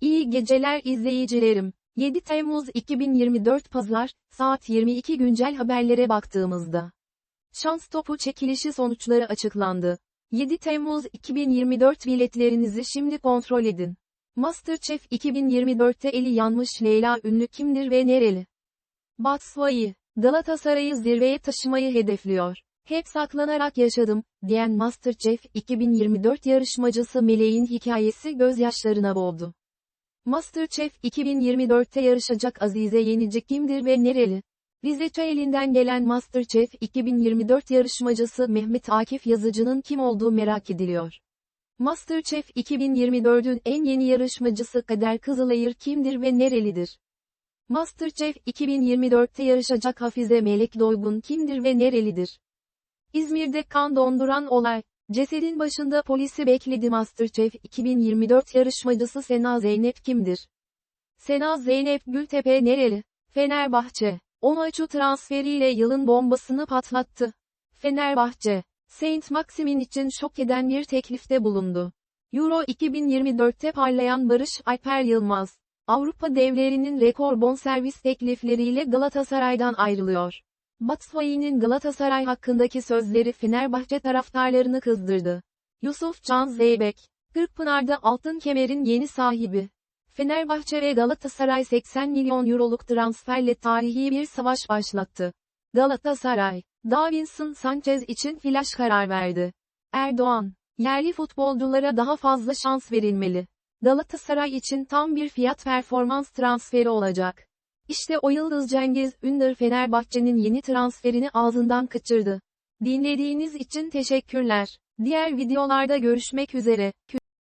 İyi geceler izleyicilerim. 7 Temmuz 2024 Pazar, saat 22 güncel haberlere baktığımızda. Şans topu çekilişi sonuçları açıklandı. 7 Temmuz 2024 biletlerinizi şimdi kontrol edin. Masterchef 2024'te eli yanmış Leyla Ünlü kimdir ve nereli? Batshuayi, Galatasaray'ı zirveye taşımayı hedefliyor. Hep saklanarak yaşadım, diyen Masterchef 2024 yarışmacısı Meleğin hikayesi gözyaşlarına boğdu. Masterchef 2024'te yarışacak Azize Yenici kimdir ve nereli? Rize elinden gelen Masterchef 2024 yarışmacısı Mehmet Akif Yazıcı'nın kim olduğu merak ediliyor. Masterchef 2024'ün en yeni yarışmacısı Kader Kızılayır kimdir ve nerelidir? Masterchef 2024'te yarışacak Hafize Melek Doygun kimdir ve nerelidir? İzmir'de kan donduran olay. Cesedin başında polisi bekledi Masterchef 2024 yarışmacısı Sena Zeynep kimdir? Sena Zeynep Gültepe nereli? Fenerbahçe. Onaçu transferiyle yılın bombasını patlattı. Fenerbahçe. Saint Maximin için şok eden bir teklifte bulundu. Euro 2024'te parlayan Barış Alper Yılmaz. Avrupa devlerinin rekor bonservis teklifleriyle Galatasaray'dan ayrılıyor. Batshuayi'nin Galatasaray hakkındaki sözleri Fenerbahçe taraftarlarını kızdırdı. Yusuf Can Zeybek, Kırkpınar'da altın kemerin yeni sahibi. Fenerbahçe ve Galatasaray 80 milyon euroluk transferle tarihi bir savaş başlattı. Galatasaray, Davinson Sanchez için flash karar verdi. Erdoğan, yerli futbolculara daha fazla şans verilmeli. Galatasaray için tam bir fiyat performans transferi olacak. İşte o Yıldız Cengiz Ünder Fenerbahçe'nin yeni transferini ağzından kaçırdı. Dinlediğiniz için teşekkürler. Diğer videolarda görüşmek üzere.